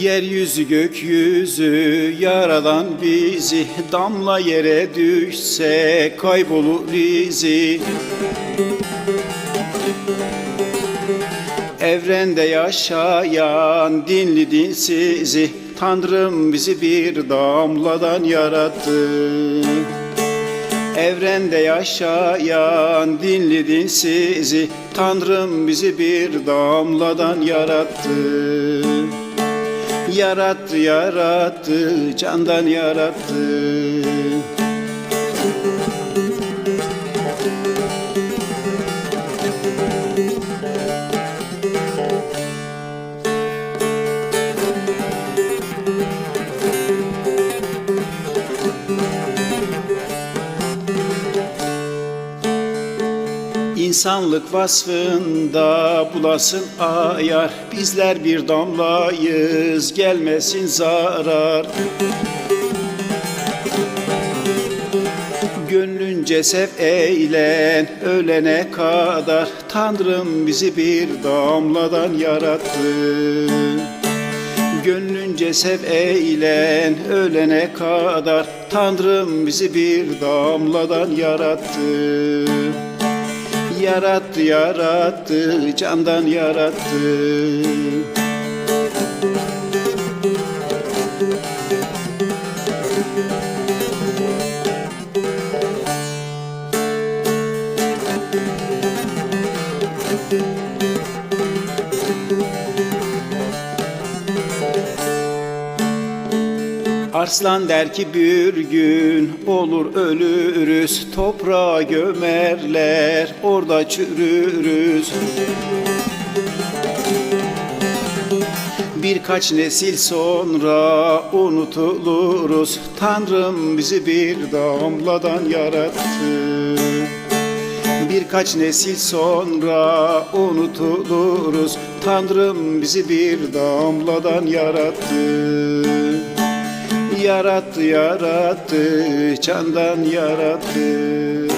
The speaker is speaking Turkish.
Yeryüzü gökyüzü yaradan bizi Damla yere düşse kaybolur izi Evrende yaşayan dinli dinsizi Tanrım bizi bir damladan yarattı. Evrende yaşayan dinli dinsizi Tanrım bizi bir damladan yarattı. Yarattı yarattı candan yarattı İnsanlık vasfında bulasın ayar. Bizler bir damlayız gelmesin zarar. Gönlünce sev eğlen ölene kadar. Tanrım bizi bir damladan yarattı. Gönlünce sev eğlen ölene kadar. Tanrım bizi bir damladan yarattı Yarattı yarattı candan yarattı Arslan der ki bir gün olur ölürüz Toprağa gömerler orada çürürüz. Birkaç nesil sonra unutuluruz Tanrım bizi bir damladan yarattı. Birkaç nesil sonra unutuluruz Tanrım bizi bir damladan yarattı Yarattı yarattı candan yarattı